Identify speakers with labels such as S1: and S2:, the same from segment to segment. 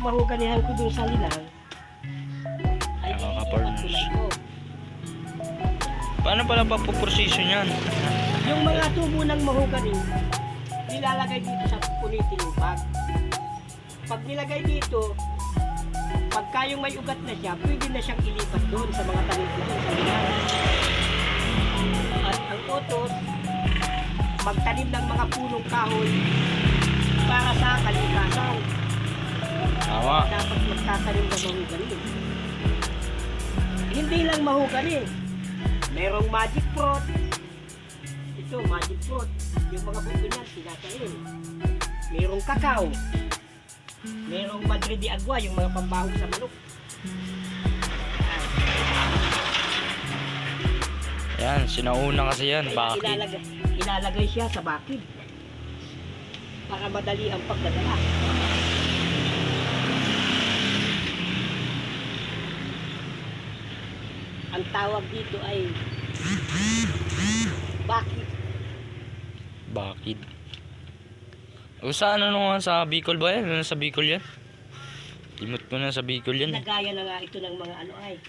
S1: yung mahuganihan ko dun sa linang, ay
S2: Mga
S1: ilipat
S2: ka-farmers.
S1: ko lang ko.
S2: Paano pala papuprosesyon yan?
S1: Yung mga tubo ng mahogani, nilalagay dito sa puniting bag. Pag nilagay dito, pagka yung may ugat na siya, pwede na siyang ilipat doon sa mga tanim doon sa linang. At ang utos, magtanim ng mga punong kahoy para sa kalikasan.
S2: Tama.
S1: Dapat magtatanim ng mahogani. Hindi lang mahogani. Merong magic fruit. Ito, magic fruit. Yung mga buto niyan, tinatanim. Merong kakao. Merong madre de agua, yung mga pambahog sa manok.
S2: Yan, sinauna kasi yan. Bakit?
S1: Ilalagay, ilalagay siya sa bakid. Para madali ang pagdadala. Ang tawag dito ay bakid.
S2: Bakit? O sa ano naman sa Bicol ba yan? Ano sa Bicol yan? Timot ko na sa Bicol yan. eh.
S1: Nagaya na nga ito ng mga ano ay.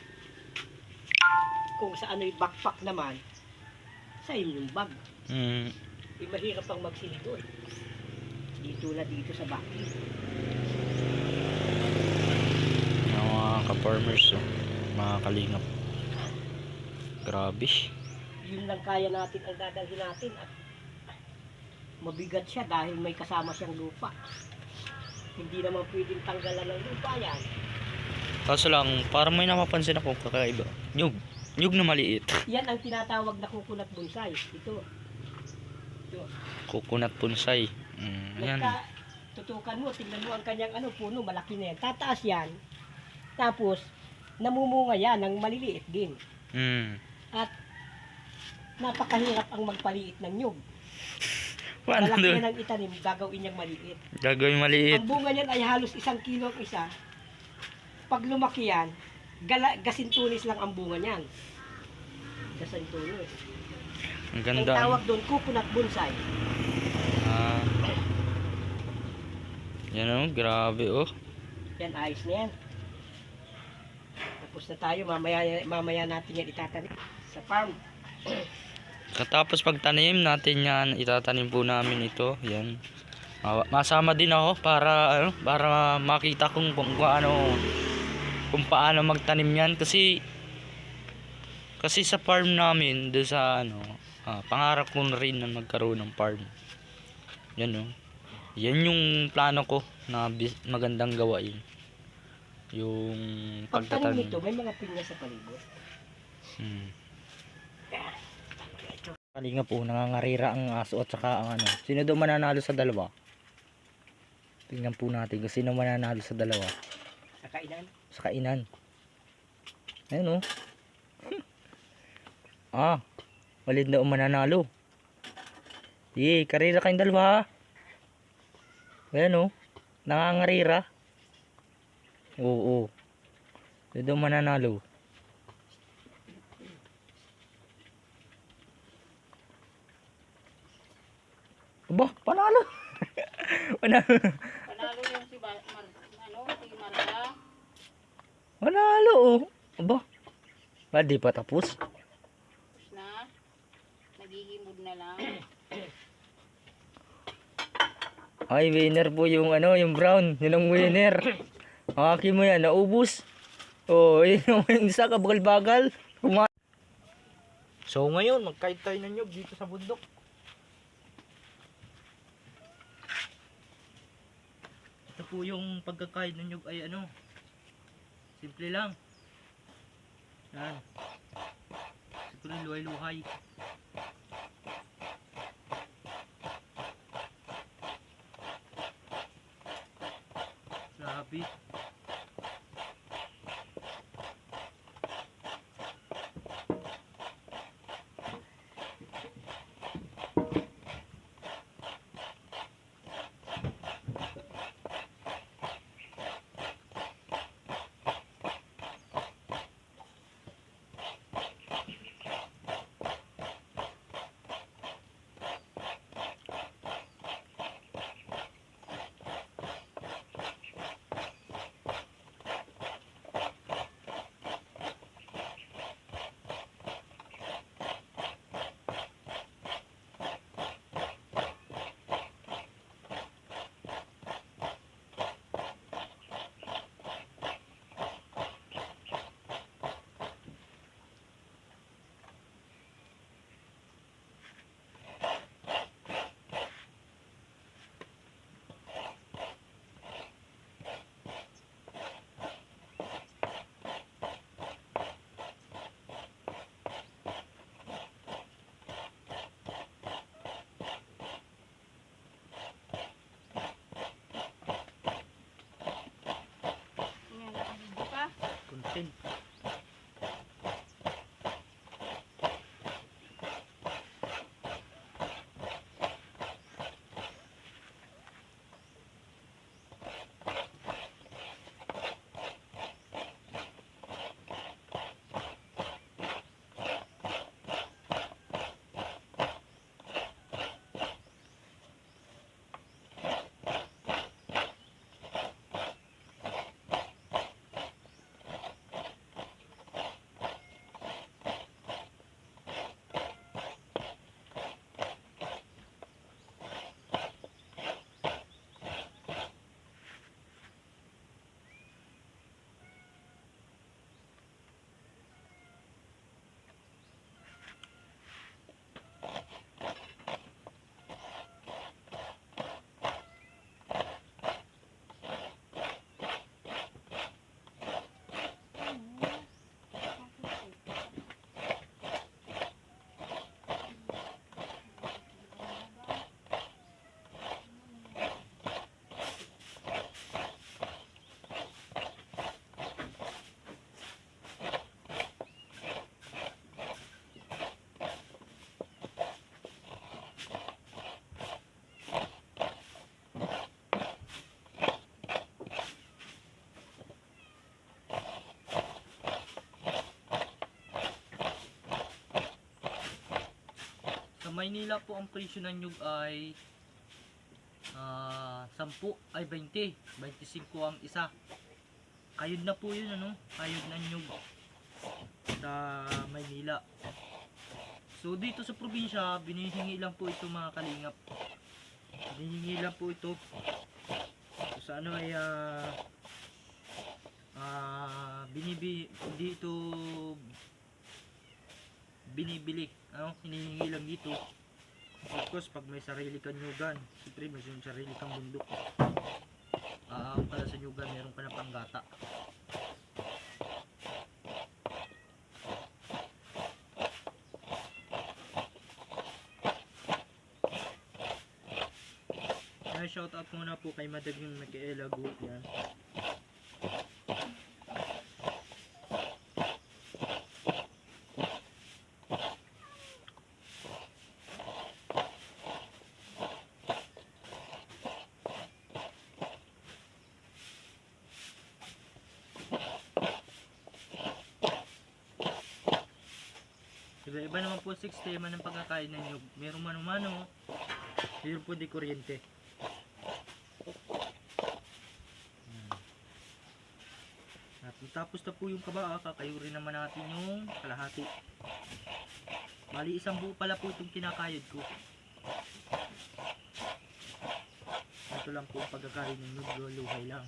S1: Kung sa ano'y backpack naman, sa inyong bag.
S2: Hmm.
S1: Eh, mahirap pang magsili doon. Dito na dito sa.
S2: Yung mga ka-farmers, oh. mga kalingap. Grabe.
S1: Yun lang kaya natin ang dadalhin natin at mabigat siya dahil may kasama siyang lupa. Hindi naman pwedeng tanggalan ng lupa yan.
S2: Kaso lang, parang may napapansin ako kakaiba. Nyug. Nyug na maliit.
S1: Yan ang tinatawag na kukunat bonsai. Ito. Ito.
S2: Coconut bonsai. Mm, yan.
S1: Nagka, tutukan mo, tingnan mo ang kanyang ano, puno, malaki na yan. Tataas yan. Tapos, namumunga yan ng maliliit din.
S2: Mm.
S1: At napakahirap ang magpaliit ng nyug. Malaki yan ang itanim, gagawin niyang maliit.
S2: Gagawin maliit.
S1: Ang bunga niyan ay halos isang kilo ang isa. Pag lumaki yan, gala, gasintunis lang ang bunga niyan. Gasintunis.
S2: Ang
S1: Ang
S2: ganda.
S1: tawag doon, coconut bonsai.
S2: Ah. Yan oh, grabe oh.
S1: Yan, ayos na yan. Tapos na tayo, mamaya, mamaya natin yan itatanim sa farm.
S2: Katapos pagtanim natin yan, itatanim po namin ito. Yan. Ma- Masama din ako para ano, para makita kung kung ano kung paano magtanim yan kasi kasi sa farm namin doon sa ano ah, pangarap ko rin na magkaroon ng farm. Yan oh. Yan yung plano ko na magandang gawain. Yung
S1: Pagtanim
S2: pagtatanim.
S1: nito, may mga pinya sa palibot.
S2: Hmm. Kalinga po, nangangarira ang aso at saka ang ano. Sino daw mananalo sa dalawa? Tingnan po natin kung sino mananalo sa dalawa.
S1: Sa kainan.
S2: Sa kainan. Ayun oh. ah, walid na mananalo. Yee, karira kayong dalawa ha. Ayan oh. Nangangarira. Oo, oo. Sino daw mananalo? Aba, panalo. Panalo.
S3: Panalo yung si Mar, Mar ano, si Marta.
S2: Panalo oh. Aba. Ba, di pa tapos.
S3: Tapos na. Naghihimod na lang.
S2: Ay, winner po yung ano, yung brown. Yun ang winner. Ang akin mo yan, naubos. Oh, yun yung isa kabagal-bagal. So ngayon, magkait tayo ng nyog dito sa bundok. Po yung pagkakain ng nyog ay ano, simple lang. Yan. Simple luhay-luhay. Grabe. natin. Maynila po ang presyo ng nyug ay ah 10 ay 20, 25 ang isa. Kayod na po yun ano, kayod ng nyug sa Maynila. So dito sa probinsya, binihingi lang po ito mga kalingap. Binihingi lang po ito. So, sa ano ay ah ah, binibi hindi ito binibili ano hinihingi lang dito? Of course pag may sarili kang nyugan siyempre may sarili kang bundok. Ah pala sa nyugan meron ka na panggata shout out muna po kay Madag yung nag-eelago yan. Naman po sistema ng pagkakain ng nyug. Meron mano-mano, meron po di kuryente. At tapos na po yung kaba, kakayurin naman natin yung kalahati. Bali isang buo pala po itong kinakayod ko. Ito lang po ang pagkakain ng nyug, luhay lang.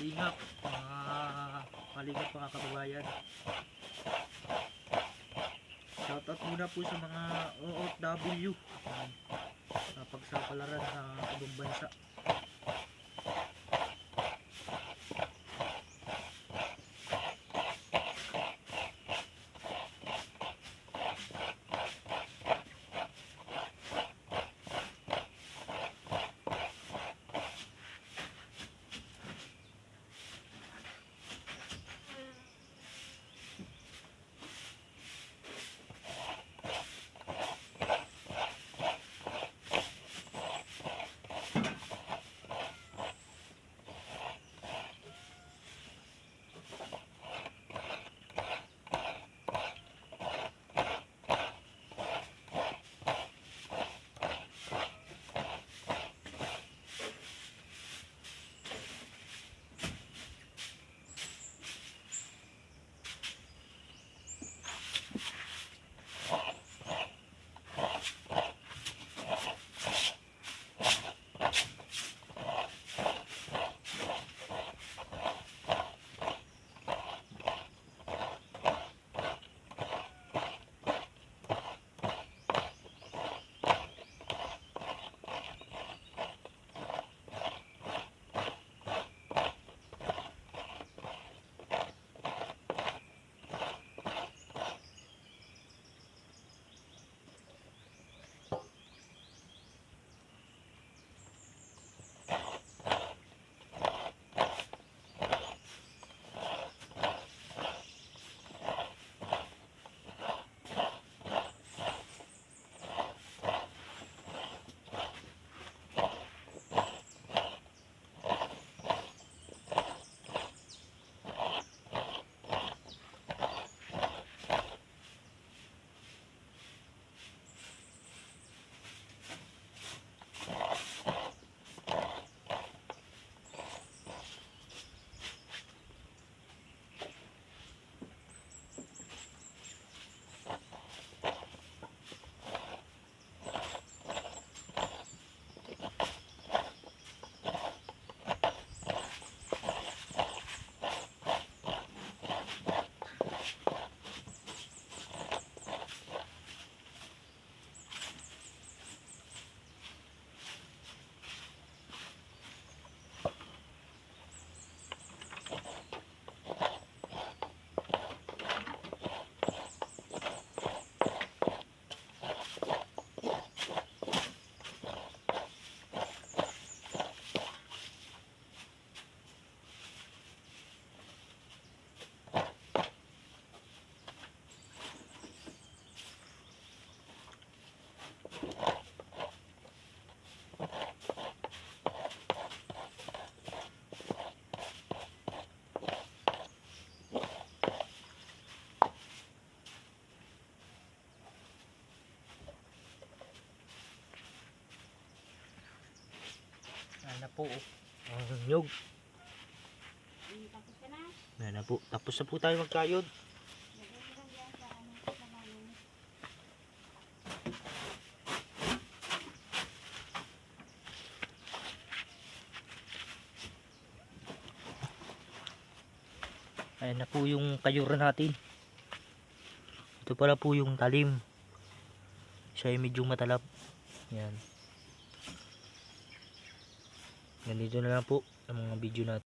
S2: Yan, kalingap, mga kalingap mga kababayan. Shoutout muna po sa mga OFW Yan, sa pagsapalaran sa ibang bansa. Po. oh. Ang nyog.
S3: Tapos na.
S2: Ayan na po. Tapos na po tayo magkayod. Ayan na po yung kayura natin. Ito pala po yung talim. Siya ay medyo matalap. Yan. Ganito na lang po ang mga video natin.